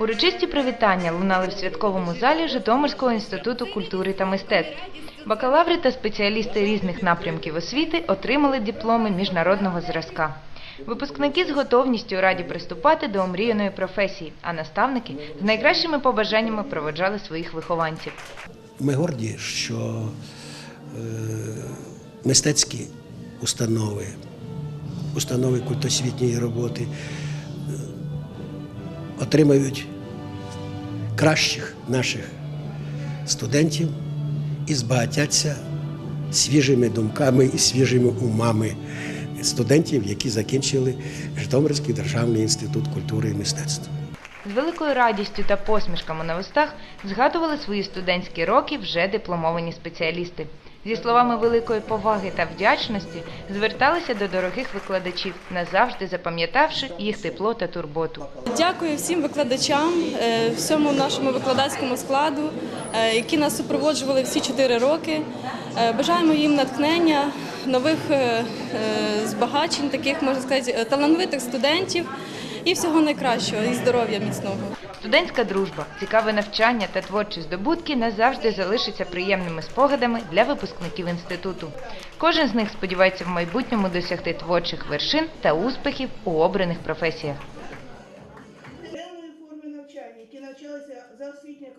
Урочисті привітання лунали в святковому залі Житомирського інституту культури та мистецтв. Бакалаври та спеціалісти різних напрямків освіти отримали дипломи міжнародного зразка. Випускники з готовністю раді приступати до омріяної професії, а наставники з найкращими побажаннями проводжали своїх вихованців. Ми горді, що е, мистецькі установи, установи культосвітньої роботи отримають кращих наших студентів і збагатяться свіжими думками і свіжими умами студентів, які закінчили Житомирський державний інститут культури і мистецтва. З великою радістю та посмішками на устах згадували свої студентські роки вже дипломовані спеціалісти. Зі словами великої поваги та вдячності зверталися до дорогих викладачів, назавжди запам'ятавши їх тепло та турботу. Дякую всім викладачам, е, всьому нашому викладацькому складу, е, які нас супроводжували всі чотири роки. Е, Бажаємо їм натхнення, нових збагачень, таких можна сказати, талановитих студентів і всього найкращого, і здоров'я міцного. Студентська дружба, цікаве навчання та творчі здобутки назавжди залишаться приємними спогадами для випускників інституту. Кожен з них сподівається в майбутньому досягти творчих вершин та успіхів у обраних професіях. Форми навчання, які навчалися за освітньою